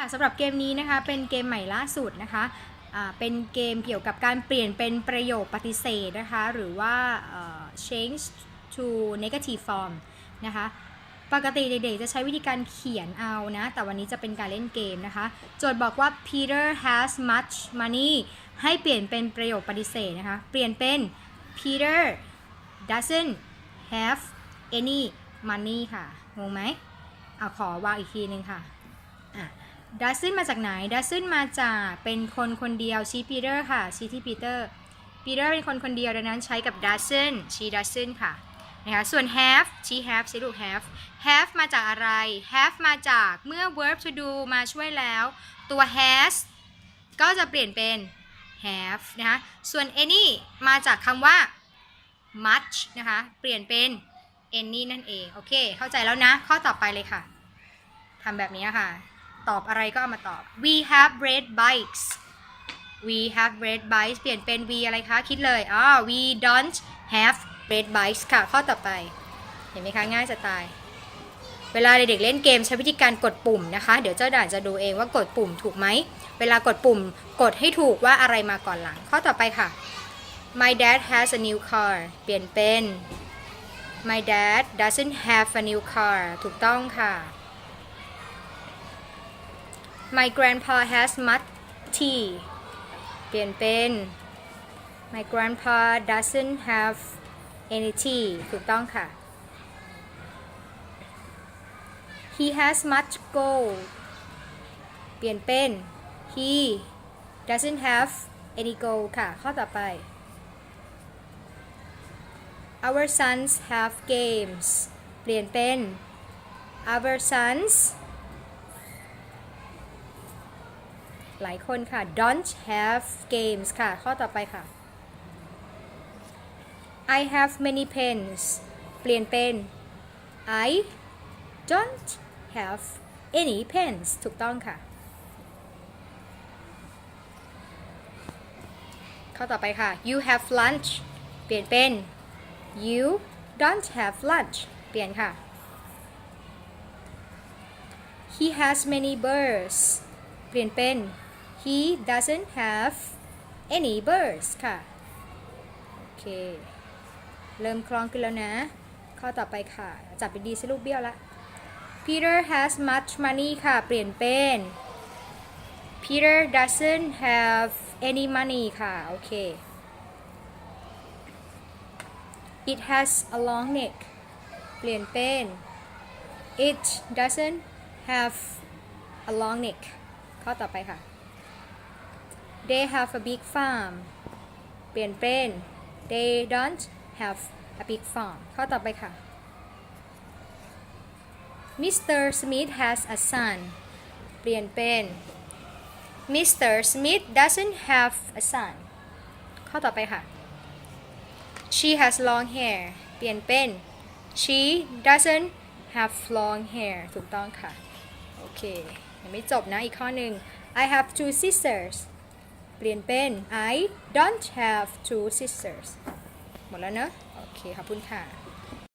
ค่ะสำหรับเกมนี้นะคะเป็นเกมใหม่ล่าสุดนะคะเป็นเกมเกี่ยวกับการเปลี่ยนเป็นประโยคปฏิเสธนะคะหรือว่า change to negative form นะคะปกติเด็กๆจะใช้วิธีการเขียนเอานะ แต่วันนี้จะเป็นการเล่นเกมนะคะ โจทย์บอกว่า Peter has much money ให้เปลี่ยนเป็นประโยคปฏิเสธนะคะ เปลี่ยนเป็น Peter doesn't have any money ค่ะ งงไหมเอาขอวางอีกทีนึงค่ะอะ ดัซซึนมาจากไหนดัซซึนมาจากเป็นคนคนเดียวชี้ปีเตอร์ค่ะชี้ที่ปีเตอร์ปีเตอร์เป็นคนคนเดียวดังนั้นใช้กับดัซซึนชี้ดัซซึนค่ะนะคะส่วน have ชี้ have ชี้ลูก have have มาจากอะไร have มาจากเมื่อ verb to do มาช่วยแล้ว ตัว has ก็จะเปลี่ยนเป็น have นะคะส่วน any มาจากคำว่า much นะคะ เปลี่ยนเป็น any นั่นเอง โอเค เข้าใจแล้วนะ ข้อต่อไปเลยค่ะทำแบบนี้ค่ะ ตอบอะไรก็เอามาตอบ we have red bikes we have red bikes เปลี่ยนเป็น we อะไรคะ คิดเลยอ๋อ we don't have red bikes ค่ะ ข้อต่อไป เห็นไหมคะง่ายจะตายเวลาเด็กๆเล่นเกมใช้วิธีการกดปุ่มนะคะ เดี๋ยวเจ้าด่านจะดูเองว่ากดปุ่มถูกไหม เวลากดปุ่มกดให้ถูกว่าอะไรมาก่อนหลัง ข้อต่อไปค่ะ my dad has a new car เปลี่ยนเป็น my dad doesn't have a new car ถูกต้องค่ะ My grandpa has much tea เปลี่ยนเป็น My grandpa doesn't have any tea ถูกต้องค่ะ He has much gold เปลี่ยนเป็น He doesn't have any gold ค่ะ ข้อต่อไป Our sons have games เปลี่ยนเป็น Our sons หลายคนค่ะ don't have games ค่ะ ข้อต่อไปค่ะ I have many pens เปลี่ยนเป็น I don't have any pens ถูกต้องค่ะ ข้อต่อไปค่ะ you have lunch เปลี่ยนเป็น you don't have lunch เปลี่ยนค่ะ he has many birds เปลี่ยนเป็น he doesn't have any birds ค่ะ โอเค เริ่มคล่องขึ้นแล้วนะ ข้อต่อไปค่ะ จับไปดีๆสิลูกเบี้ยวละ Peter has much money ค่ะ เปลี่ยนเป็น Peter doesn't have any money ค่ะ โอเค It has a long neck เปลี่ยนเป็น It doesn't have a long neck ข้อต่อไปค่ะ They have a big farm เปลี่ยนเป็น They don't have a big farm ข้อต่อไปค่ะ Mr. Smith has a son เปลี่ยนเป็น Mr. Smith doesn't have a son ข้อต่อไปค่ะ She has long hair เปลี่ยนเป็น She doesn't have long hair ถูกต้องค่ะ โอเค ยังไม่จบนะ อีกข้อหนึ่ง I have two sisters เปลี่ยนเป็น I don't have two sisters หมดแล้วเนอะโอเคขอบคุณค่ะ